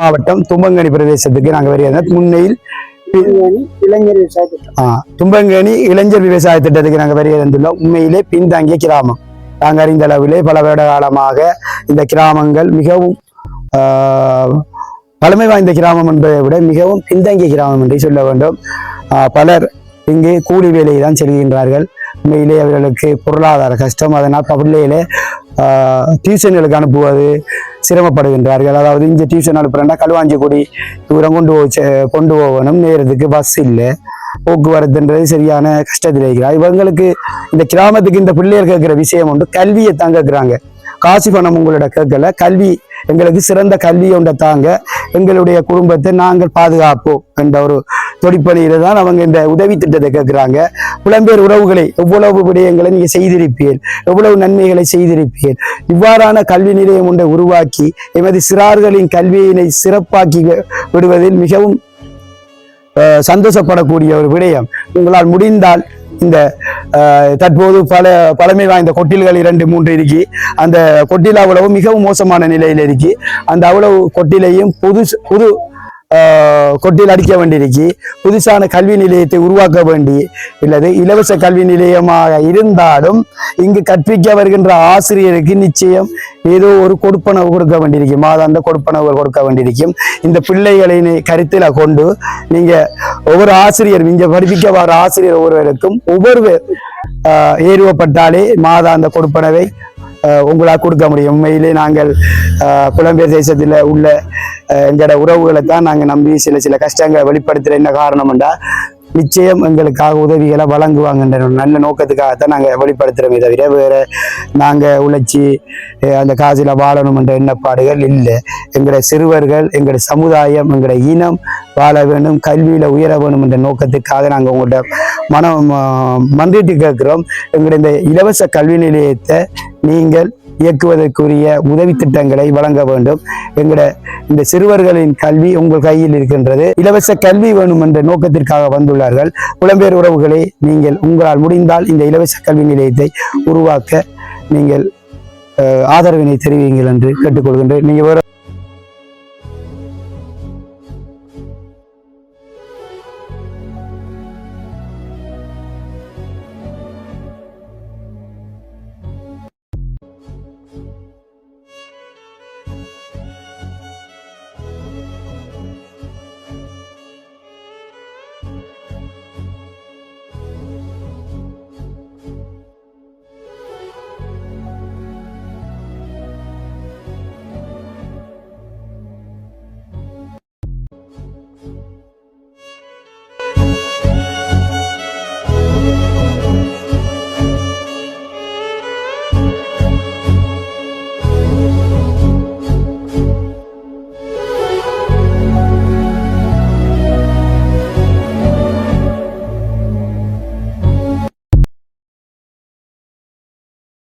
மாவட்டம் தும்பங்கனி பிரதேசத்துக்கு நாங்கள் வருகிறோம். முன்னையில் இளைஞர் ஆ, தும்பங்கனி இளைஞர் விவசாய திட்டத்துக்கு நாங்கள் வருகை வந்துள்ளோம் உண்மையிலே பின்தங்கிய கிராமம். நாங்கள் அறிந்த அளவிலே பல வருட காலமாக இந்த கிராமங்கள் மிகவும் பழமை வாய்ந்த கிராமம் என்பதை விட மிகவும் பின்தங்கிய கிராமம் என்று சொல்ல வேண்டும். பலர் இங்கு கூலி வேலையை தான் செல்கின்றார்கள் உண்மையிலே அவர்களுக்கு பொருளாதார கஷ்டம். அதனால் பிள்ளையிலே டியூஷன்களுக்கு அனுப்புவது சிரமப்படுகின்றார்கள். அதாவது இங்கே டியூஷன் அனுப்புறேன்னா களுவாஞ்சிக்குடி தூரம் கொண்டு போய் கொண்டு போகணும். நேரத்துக்கு பஸ் இல்லை. போக்குவரத்துன்றது சரியான கஷ்டத்தில் இருக்கிறார். இவங்களுக்கு இந்த கிராமத்துக்கு இந்த பிள்ளைகள் கேட்குற விஷயம் உண்டு. கல்வியை தான் கேட்குறாங்க. காசு பணம் உங்களோட கேட்கல. கல்வி எங்களுக்கு சிறந்த கல்வி ஒன்றை தாங்க. எங்களுடைய குடும்பத்தை நாங்கள் பாதுகாப்போம் என்ற ஒரு தொடிப்பணியில தான் அவங்க இந்த உதவி திட்டத்தை கேட்குறாங்க. புலம்பெயர் உறவுகளை எவ்வளவு விடயங்களை நீங்கள் செய்திருப்பீர் எவ்வளவு நன்மைகளை செய்திருப்பீர். இவ்வாறான கல்வி நிலையம் ஒன்றை உருவாக்கி எமது சிறார்களின் கல்வியினை சிறப்பாக்கி விடுவதில் மிகவும் சந்தோஷப்படக்கூடிய ஒரு விடயம். உங்களால் முடிந்தால் இந்த தற்போது பல பழமை வாய்ந்த கொட்டில்கள் இரண்டு மூன்று இருக்கு. அந்த கொட்டில் அவ்வளவு மிகவும் மோசமான நிலையில் இருக்கு. அந்த அவ்வளவு கொட்டிலையும் புது புது கொட்டில் அடிக்க வேண்டியிருக்கு. புதுசான கல்வி நிலையத்தை உருவாக்க வேண்டி இல்லது இலவச கல்வி நிலையமாக இருந்தாலும் இங்கு கற்பிக்க வருகின்ற ஆசிரியருக்கு நிச்சயம் ஏதோ ஒரு கொடுப்பனவு கொடுக்க வேண்டியிருக்கு. மாதாந்த கொடுப்பனவு கொடுக்க வேண்டியிருக்கும். இந்த பிள்ளைகளை கருத்தில் கொண்டு நீங்க ஒவ்வொரு ஆசிரியர் இங்க படிப்பிக்க வர ஆசிரியர் ஒவ்வொருவருக்கும் ஒவ்வொரு ஏறுவப்பட்டாலே மாதாந்த கொடுப்பனவை உங்களால் கொடுக்க முடியும். உண்மையிலே நாங்கள் புலம்பெயர் தேசத்தில் உள்ள எங்களோட உறவுகளை தான் நாங்கள் நம்பி சில சில கஷ்டங்களை வெளிப்படுத்துகிற என்ன காரணம்ண்டா நிச்சயம் எங்களுக்காக உதவிகளை வழங்குவாங்கன்ற நல்ல நோக்கத்துக்காகத்தான் நாங்கள் வெளிப்படுத்துகிறோமே தவிர வேறு நாங்கள் உழைச்சி அந்த காசில் வாழணும் என்ற எண்ணப்பாடுகள் இல்லை. எங்களுடைய சிறுவர்கள் எங்களுடைய சமுதாயம் எங்களுடைய இனம் வாழ வேண்டும் கல்வியில் உயர வேணும் என்ற நோக்கத்துக்காக நாங்கள் உங்கள்கிட்ட மனம் மந்திட்டு கேட்குறோம். எங்களுடைய இந்த இலவச கல்வி நிலையத்தை நீங்கள் இயக்குவதற்குரிய உதவி திட்டங்களை வழங்க வேண்டும். எங்களோட இந்த சிறுவர்களின் கல்வி உங்கள் கையில் இருக்கின்றது. இலவச கல்வி வேணும் என்ற நோக்கத்திற்காக வந்துள்ளார்கள். புலம்பெயர் உறவுகளை நீங்கள் உங்களால் முடிந்தால் இந்த இலவச கல்வி நிலையத்தை உருவாக்க நீங்கள் அஹ், ஆதரவினை தெரிவிங்கள் என்று கேட்டுக்கொள்கின்றேன். நீங்கள்